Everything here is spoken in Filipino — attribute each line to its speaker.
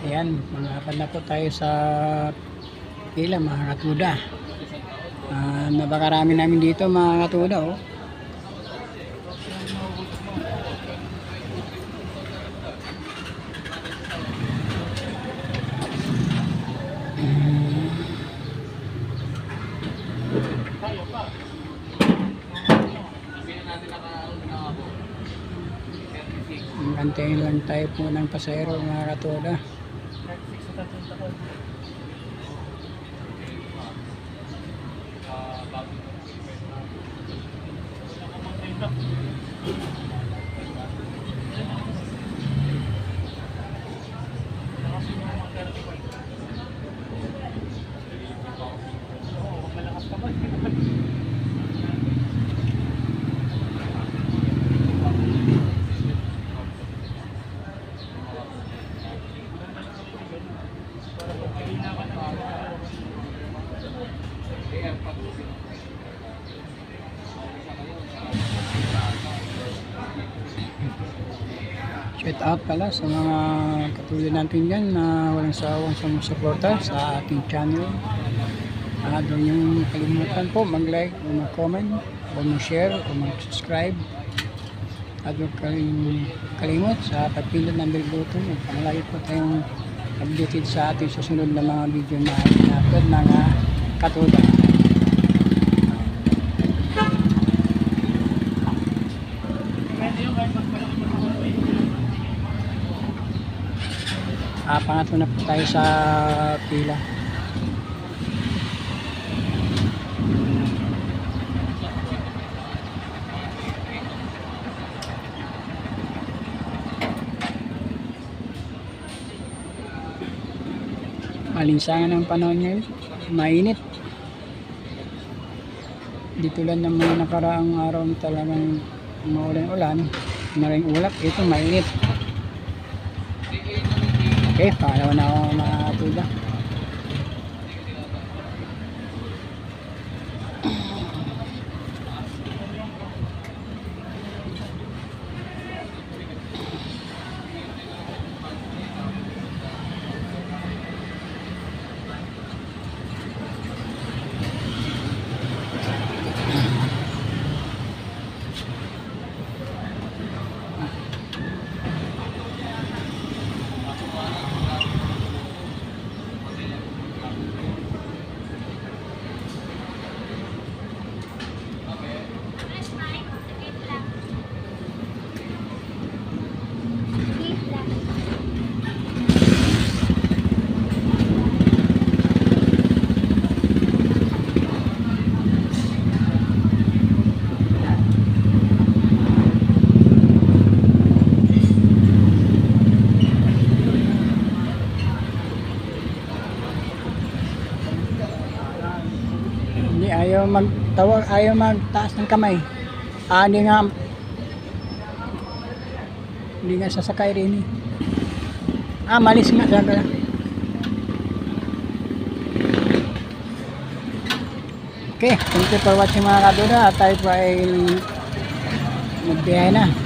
Speaker 1: Ayan, malakad na po tayo sa pila mga katuda. Ah, napakarami namin dito mga katuda oh. Antayin lang tayo po ng pasahero mga katuda. Shout out pala sa mga katulad natin dyan na walang sawang sumusuporta sa ating channel. Ah, doon yung kalimutan po mag-like o mag-comment o mag-share o mag-subscribe. At huwag kayong kalimot sa pagpindot ng bell button upang lagi po tayong updated sa ating susunod na mga video na in-upload mga katulad. Ah, pangatlo na po tayo sa pila. Malinsangan ang panahon ngayon. Mainit. Di tulad ng mga nakaraang araw talagang maulan-ulan, maring ulap, ito mainit. Okay, pangalawa na ako mga tuda. Hindi, ayaw magtawag, ayaw magtaas ng kamay. Ah, hindi nga, hindi nga sasakay rin eh. Ah, malis nga siya pala. Okay, thank you for watching mga. At tayo po ay magbiyahe na.